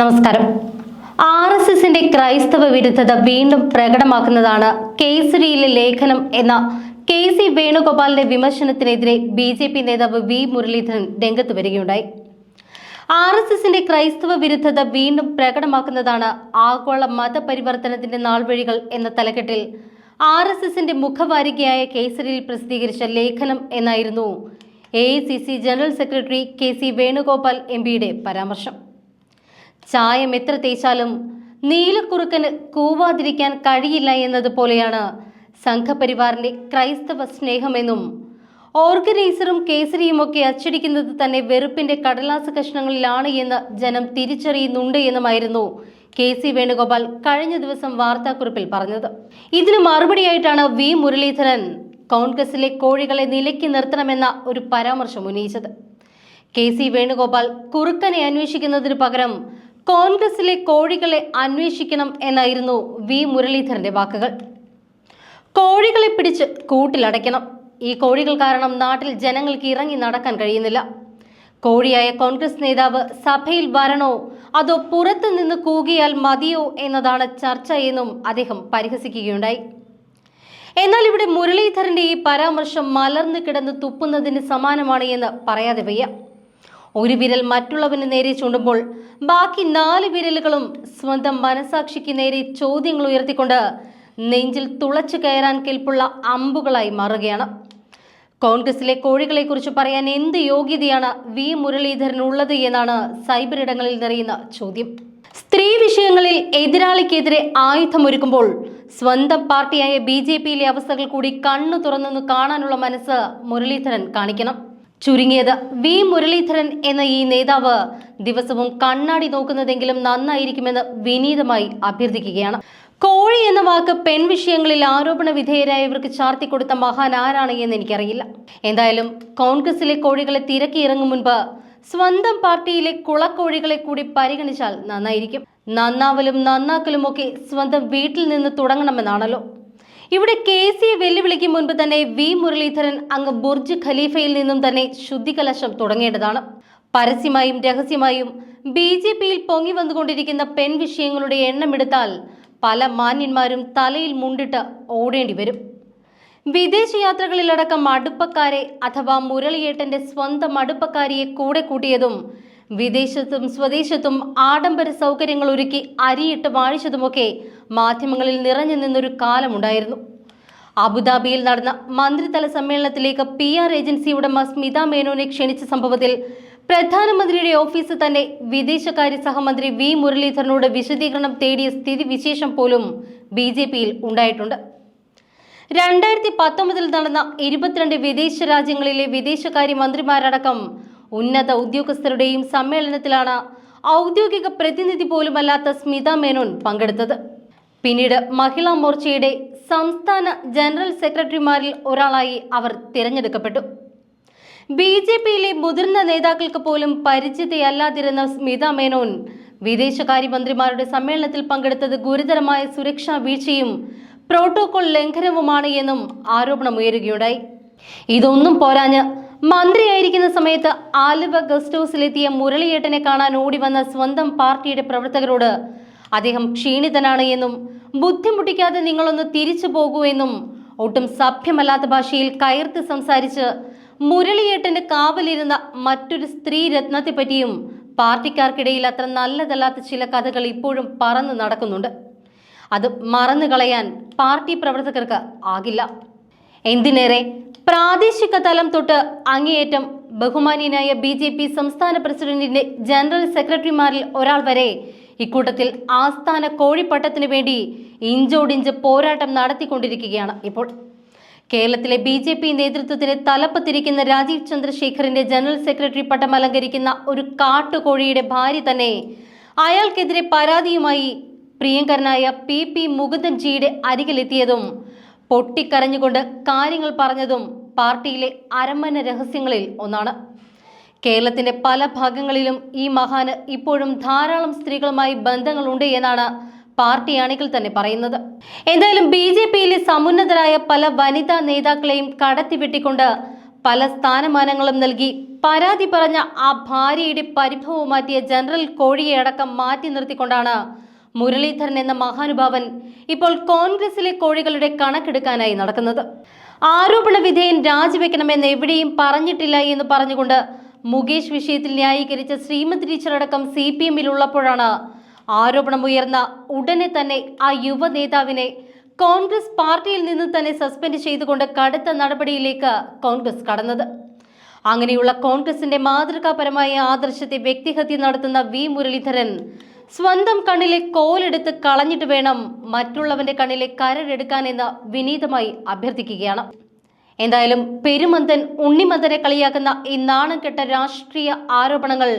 നമസ്കാരം. R S എസിന്റെ ക്രൈസ്തവ വിരുദ്ധത വീണ്ടും പ്രകടമാക്കുന്നതാണ് കേസരിയിലെ ലേഖനം എന്ന കെ സി വേണുഗോപാലിന്റെ വിമർശനത്തിനെതിരെ ബി ജെ പി നേതാവ് വി മുരളീധരൻ രംഗത്ത് വരികയുണ്ടായി. ആർ എസ് എസിന്റെ ക്രൈസ്തവ വിരുദ്ധത വീണ്ടും പ്രകടമാക്കുന്നതാണ് ആഗോള മതപരിവർത്തനത്തിന്റെ നാൾവഴികൾ എന്ന തലക്കെട്ടിൽ ആർ എസ് എസിന്റെ മുഖവാരികയായ കേസരിയിൽ പ്രസിദ്ധീകരിച്ച ലേഖനം എന്നായിരുന്നു A general secretary K C Venugopal M പിയുടെ പരാമർശം. ചായം എത്ര തേച്ചാലും നീലക്കുറുക്കന് കൂവാതിരിക്കാൻ കഴിയില്ല എന്നതുപോലെയാണ് സംഘപരിവാറിന്റെ ക്രൈസ്തവ സ്നേഹമെന്നും ഓർഗനൈസറും കേസരിയും ഒക്കെ അച്ചടിക്കുന്നത് തന്നെ വെറുപ്പിന്റെ കടലാസ കഷ്ണങ്ങളിലാണ് എന്ന് ജനം തിരിച്ചറിയുന്നുണ്ട് എന്നുമായിരുന്നു കെ സി വേണുഗോപാൽ കഴിഞ്ഞ ദിവസം വാർത്താക്കുറിപ്പിൽ പറഞ്ഞത്. ഇതിന് മറുപടിയായിട്ടാണ് വി മുരളീധരൻ കോൺഗ്രസിലെ കോഴികളെ നിലയ്ക്ക് നിർത്തണമെന്ന ഒരു പരാമർശം ഉന്നയിച്ചത്. കെ സി വേണുഗോപാൽ കുറുക്കനെ അന്വേഷിക്കുന്നതിന് പകരം കോൺഗ്രസിലെ കോഴികളെ അന്വേഷിക്കണം എന്നായിരുന്നു വി മുരളീധരന്റെ വാക്കുകൾ. കോഴികളെ പിടിച്ച് കൂട്ടിലടയ്ക്കണം. ഈ കോഴികൾ കാരണം നാട്ടിൽ ജനങ്ങൾക്ക് ഇറങ്ങി നടക്കാൻ കഴിയുന്നില്ല. കോഴിയായ കോൺഗ്രസ് നേതാവ് സഭയിൽ വരണോ? അതോ പുറത്തു നിന്ന് കൂകിയാൽ മതിയോ എന്നതാണ് ചർച്ച എന്നും അദ്ദേഹം പരിഹസിക്കുകയുണ്ടായി. എന്നാൽ ഇവിടെ മുരളീധരന്റെ ഈ പരാമർശം മലർന്നു കിടന്ന് തുപ്പുന്നതിന് സമാനമാണ് എന്ന് പറയാതെ വയ്യ. ഒരു വിരൽ മറ്റുള്ളവന് നേരെ ചൂണ്ടുമ്പോൾ ബാക്കി നാല് വിരലുകളും സ്വന്തം മനസാക്ഷിക്ക് നേരെ ചോദ്യങ്ങൾ ഉയർത്തിക്കൊണ്ട് നെഞ്ചിൽ തുളച്ചു കയറാൻ കെൽപ്പുള്ള അമ്പുകളായി മാറുകയാണ്. കോൺഗ്രസിലെ കോഴികളെക്കുറിച്ച് പറയാൻ എന്ത് യോഗ്യതയാണ് വി. മുരളീധരനുള്ളത് എന്നാണ് സൈബർ ഇടങ്ങളിൽ നിറയുന്ന ചോദ്യം. സ്ത്രീ വിഷയങ്ങളിൽ എതിരാളിക്കെതിരെ ആയുധമൊരുക്കുമ്പോൾ സ്വന്തം പാർട്ടിയായ ബി ജെ പിയിലെ അവസ്ഥകൾ കൂടി കണ്ണു തുറന്നു കാണാനുള്ള മനസ്സ് മുരളീധരൻ കാണിക്കണം. ചുരുങ്ങിയത് വി മുരളീധരൻ എന്ന ഈ നേതാവ് ദിവസവും കണ്ണാടി നോക്കുന്നതെങ്കിലും നന്നായിരിക്കുമെന്ന് വിനീതമായി അഭ്യർത്ഥിക്കുകയാണ്. കോഴി എന്ന വാക്ക് പെൺ വിഷയങ്ങളിൽ ആരോപണ വിധേയരായവർക്ക് ചാർത്തിക്കൊടുത്ത മഹാൻ ആരാണ് എന്ന് എനിക്കറിയില്ല. എന്തായാലും കോൺഗ്രസിലെ കോഴികളെ തിരക്കി ഇറങ്ങും മുൻപ് സ്വന്തം പാർട്ടിയിലെ കുളക്കോഴികളെ കൂടി പരിഗണിച്ചാൽ നന്നായിരിക്കും. നന്നാവലും നന്നാക്കലും ഒക്കെ സ്വന്തം വീട്ടിൽ നിന്ന് തുടങ്ങണമെന്നാണല്ലോ. ഇവിടെ കെ സിയെ വെല്ലുവിളിക്കും മുൻപ് തന്നെ വി മുരളീധരൻ അങ്ങ് ബുർജ് ഖലീഫയിൽ നിന്നും തന്നെ ശുദ്ധികലശം തുടങ്ങേണ്ടതാണ്. പരസ്യമായും രഹസ്യമായും ബി ജെ പിയിൽ പൊങ്ങി വന്നുകൊണ്ടിരിക്കുന്ന പെൺ വിഷയങ്ങളുടെ എണ്ണമെടുത്താൽ പല മാന്യന്മാരും തലയിൽ മുണ്ടിട്ട് ഓടേണ്ടി വരും. വിദേശയാത്രകളിലടക്കം അടുപ്പക്കാരെ അഥവാ മുരളിയേട്ടന്റെ സ്വന്തം അടുപ്പക്കാരിയെ കൂടെ കൂട്ടിയതും വിദേശത്തും സ്വദേശത്തും ആഡംബര സൗകര്യങ്ങൾ ഒരുക്കി അരിയിട്ട് വാഴിച്ചതുമൊക്കെ മാധ്യമങ്ങളിൽ നിറഞ്ഞു നിന്നൊരു കാലമുണ്ടായിരുന്നു. അബുദാബിയിൽ നടന്ന മന്ത്രിതല സമ്മേളനത്തിലേക്ക് പി ആർ ഏജൻസി ഉടമ സ്മിത മേനോനെ ക്ഷണിച്ച സംഭവത്തിൽ പ്രധാനമന്ത്രിയുടെ ഓഫീസ് തന്നെ വിദേശകാര്യ സഹമന്ത്രി വി മുരളീധരനോട് വിശദീകരണം തേടിയ സ്ഥിതി വിശേഷം പോലും ബി ജെ പിയിൽ ഉണ്ടായിട്ടുണ്ട്. രണ്ടായിരത്തി പത്തൊമ്പതിൽ നടന്ന ഇരുപത്തിരണ്ട് വിദേശ രാജ്യങ്ങളിലെ വിദേശകാര്യ മന്ത്രിമാരടക്കം ഉന്നത ഉദ്യോഗസ്ഥരുടെയും സമ്മേളനത്തിലാണ് ഔദ്യോഗിക പ്രതിനിധി പോലുമല്ലാത്ത സ്മിത മേനോൻ പങ്കെടുത്തത്. പിന്നീട് മഹിളാ മോർച്ചയുടെ സംസ്ഥാന ജനറൽ സെക്രട്ടറിമാരിൽ ഒരാളായി അവർ തിരഞ്ഞെടുക്കപ്പെട്ടു. ബി ജെ പിയിലെ മുതിർന്ന നേതാക്കൾക്ക് പോലും പരിചിതയല്ലാതിരുന്ന സ്മിത മേനോൻ വിദേശകാര്യമന്ത്രിമാരുടെ സമ്മേളനത്തിൽ പങ്കെടുത്തത് ഗുരുതരമായ സുരക്ഷാ വീഴ്ചയും പ്രോട്ടോകോൾ ലംഘനവുമാണ് എന്നും ആരോപണമുയരുകയുണ്ടായി. ഇതൊന്നും പോരാഞ്ഞ് മന്ത്രിയായിരിക്കുന്ന സമയത്ത് ആലുവ ഗസ്റ്റ് ഹൗസിലെത്തിയ മുരളിയേട്ടനെ കാണാൻ ഓടി വന്ന സ്വന്തം പാർട്ടിയുടെ പ്രവർത്തകരോട് അദ്ദേഹം ക്ഷീണിതനാണ് എന്നും ബുദ്ധിമുട്ടിക്കാതെ നിങ്ങളൊന്ന് തിരിച്ചു പോകൂ എന്നും ഒട്ടും സഭ്യമല്ലാത്ത ഭാഷയിൽ കയർത്ത് സംസാരിച്ച് മുരളിയേട്ടന്റെ കാവലിരുന്ന മറ്റൊരു സ്ത്രീ രത്നത്തെപ്പറ്റിയും പാർട്ടിക്കാർക്കിടയിൽ അത്ര നല്ലതല്ലാത്ത ചില കഥകൾ ഇപ്പോഴും പറന്നു നടക്കുന്നുണ്ട്. അത് മറന്നു കളയാൻ പാർട്ടി പ്രവർത്തകർക്ക് ആകില്ല. എന്തിനേറെ? പ്രാദേശിക തലം തൊട്ട് അങ്ങേയറ്റം ബഹുമാനീയനായ ബി ജെ പി സംസ്ഥാന പ്രസിഡന്റിന്റെ ജനറൽ സെക്രട്ടറിമാരിൽ ഒരാൾ വരെ ഇക്കൂട്ടത്തിൽ ആസ്ഥാന കോഴിപ്പട്ടത്തിനു വേണ്ടി ഇഞ്ചോടിഞ്ച് പോരാട്ടം നടത്തിക്കൊണ്ടിരിക്കുകയാണ് ഇപ്പോൾ. കേരളത്തിലെ ബി ജെ പി നേതൃത്വത്തിന് തലപ്പത്തിരിക്കുന്ന രാജീവ് ചന്ദ്രശേഖറിന്റെ ജനറൽ സെക്രട്ടറി പട്ടം അലങ്കരിക്കുന്ന ഒരു കാട്ടുകോഴിയുടെ ഭാര്യ തന്നെ അയാൾക്കെതിരെ പരാതിയുമായി പ്രിയങ്കരനായ പി പി മുകുന്ദൻജിയുടെ അരികിലെത്തിയതും പൊട്ടിക്കരഞ്ഞുകൊണ്ട് കാര്യങ്ങൾ പറഞ്ഞതും പാർട്ടിയിലെ അരമന രഹസ്യങ്ങളിൽ ഒന്നാണ്. കേരളത്തിന്റെ പല ഭാഗങ്ങളിലും ഈ മഹാന് ഇപ്പോഴും ധാരാളം സ്ത്രീകളുമായി ബന്ധങ്ങളുണ്ട് എന്നാണ് പാർട്ടി അണികൾ തന്നെ പറയുന്നത്. എന്തായാലും ബി ജെ പിയിലെ സമുന്നതരായ പല വനിതാ നേതാക്കളെയും കടത്തിവെട്ടിക്കൊണ്ട് പല സ്ഥാനമാനങ്ങളും നൽകി പരാതി പറഞ്ഞ ആ ഭാര്യയുടെ പരിഭവം മാറ്റിയ ജനറൽ കോഴിയെ അടക്കം മാറ്റി നിർത്തിക്കൊണ്ടാണ് മുരളീധരൻ എന്ന മഹാനുഭാവൻ ഇപ്പോൾ കോൺഗ്രസിലെ കോഴികളുടെ കണക്കെടുക്കാനായി നടക്കുന്നത്. ആരോപണ വിധേയൻ രാജിവെക്കണമെന്ന് എവിടെയും പറഞ്ഞിട്ടില്ല എന്ന് പറഞ്ഞുകൊണ്ട് മുകേഷ് വിഷയത്തിൽ ന്യായീകരിച്ച ശ്രീമതി ടീച്ചർ അടക്കം സി പി എമ്മിൽ ഉള്ളപ്പോഴാണ് ആരോപണമുയർന്ന ഉടനെ തന്നെ ആ യുവ നേതാവിനെ കോൺഗ്രസ് പാർട്ടിയിൽ നിന്ന് തന്നെ സസ്പെൻഡ് ചെയ്തുകൊണ്ട് കടുത്ത നടപടിയിലേക്ക് കോൺഗ്രസ് കടന്നത്. അങ്ങനെയുള്ള കോൺഗ്രസിന്റെ മാതൃകാപരമായ ആദർശത്തെ വ്യക്തിഹത്യ നടത്തുന്ന വി മുരളീധരൻ സ്വന്തം കണ്ണിലെ കോലെടുത്ത് കളഞ്ഞിട്ട് വേണം മറ്റുള്ളവന്റെ കണ്ണിലെ കരടെടുക്കാനെന്ന് വിനീതമായി അഭ്യർത്ഥിക്കുകയാണ്. എന്തായാലും പെരുമന്തൻ ഉണ്ണിമന്തനെ കളിയാക്കുന്ന ഈ നാണം കെട്ട രാഷ്ട്രീയ ആരോപണങ്ങൾ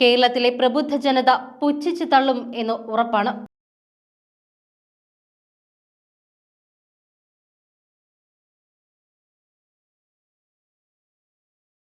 കേരളത്തിലെ പ്രബുദ്ധ ജനത പുച്ഛിച്ചു തള്ളും എന്ന് ഉറപ്പാണ്.